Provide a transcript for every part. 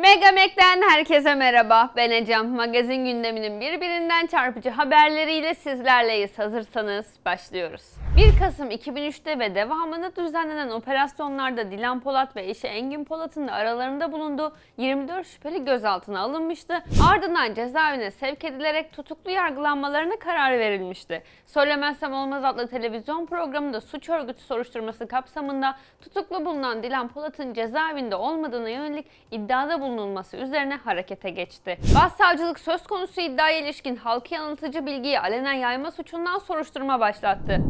Megamek'ten herkese merhaba. Ben Ecem. Magazin gündeminin birbirinden çarpıcı haberleriyle sizlerleyiz. Hazırsanız başlıyoruz. 1 Kasım 2003'te ve devamında düzenlenen operasyonlarda Dilan Polat ve eşi Engin Polat'ın da aralarında bulunduğu 24 şüpheli gözaltına alınmıştı. Ardından cezaevine sevk edilerek tutuklu yargılanmalarına karar verilmişti. Söylemezsem Olmaz adlı televizyon programında suç örgütü soruşturması kapsamında tutuklu bulunan Dilan Polat'ın cezaevinde olmadığına yönelik iddiada bulunulması üzerine harekete geçti. Başsavcılık söz konusu iddiaya ilişkin halkı yanıltıcı bilgiyi alenen yayma suçundan soruşturma başlattı.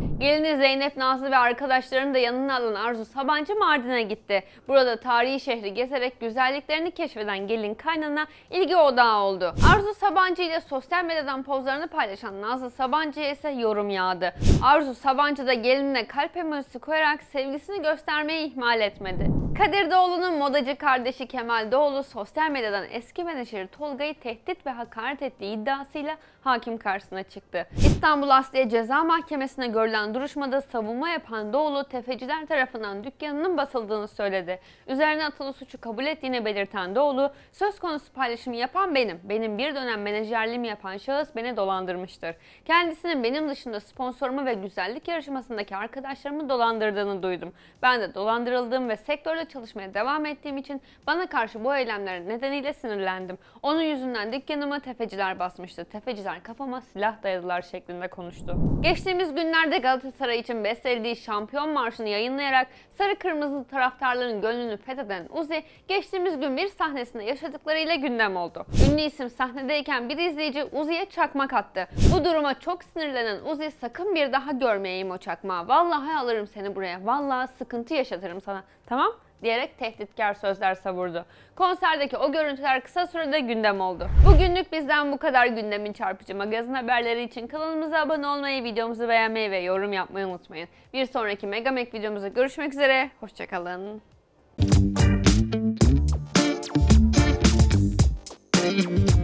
Gelini Zeynep Nazlı ve arkadaşlarını da yanına alan Arzu Sabancı Mardin'e gitti. Burada tarihi şehri gezerek güzelliklerini keşfeden gelin kaynana ilgi odağı oldu. Arzu Sabancı ile sosyal medyadan pozlarını paylaşan Nazlı Sabancı'ya ise yorum yağdı. Arzu Sabancı da gelinine kalp emojisi koyarak sevgisini göstermeyi ihmal etmedi. Kadir Doğulu'nun modacı kardeşi Kemal Doğulu sosyal medyadan eski menajeri Tolga'yı tehdit ve hakaret ettiği iddiasıyla hakim karşısına çıktı. İstanbul Asliye Ceza Mahkemesi'ne görülen duruşmada savunma yapan Doğulu tefeciler tarafından dükkanının basıldığını söyledi. Üzerine atılı suçu kabul ettiğini belirten Doğulu, söz konusu paylaşımı yapan benim. Benim bir dönem menajerliğimi yapan şahıs beni dolandırmıştır. Kendisinin benim dışında sponsorumu ve güzellik yarışmasındaki arkadaşlarımı dolandırdığını duydum. Ben de dolandırıldığım ve sektörde çalışmaya devam ettiğim için bana karşı bu eylemler nedeniyle sinirlendim. Onun yüzünden dükkanıma tefeciler basmıştı. Tefeciler kafama silah dayadılar şeklinde konuştu. Geçtiğimiz günlerde Galatasaray için bestelediği şampiyon marşını yayınlayarak sarı kırmızı taraftarların gönlünü fetheden Uzi geçtiğimiz gün bir sahnesinde yaşadıklarıyla gündem oldu. Ünlü isim sahnedeyken bir izleyici Uzi'ye çakmak attı. Bu duruma çok sinirlenen Uzi sakın bir daha görmeyeyim o çakmağı. Vallahi alırım seni buraya. Vallahi sıkıntı yaşatırım sana. Tamam? diyerek tehditkar sözler savurdu. Konserdeki o görüntüler kısa sürede gündem oldu. Bugünlük bizden bu kadar gündemin çarpıcı magazin haberleri için kanalımıza abone olmayı, videomuzu beğenmeyi ve yorum yapmayı unutmayın. Bir sonraki Mega videomuzda görüşmek üzere, hoşçakalın. Thank you.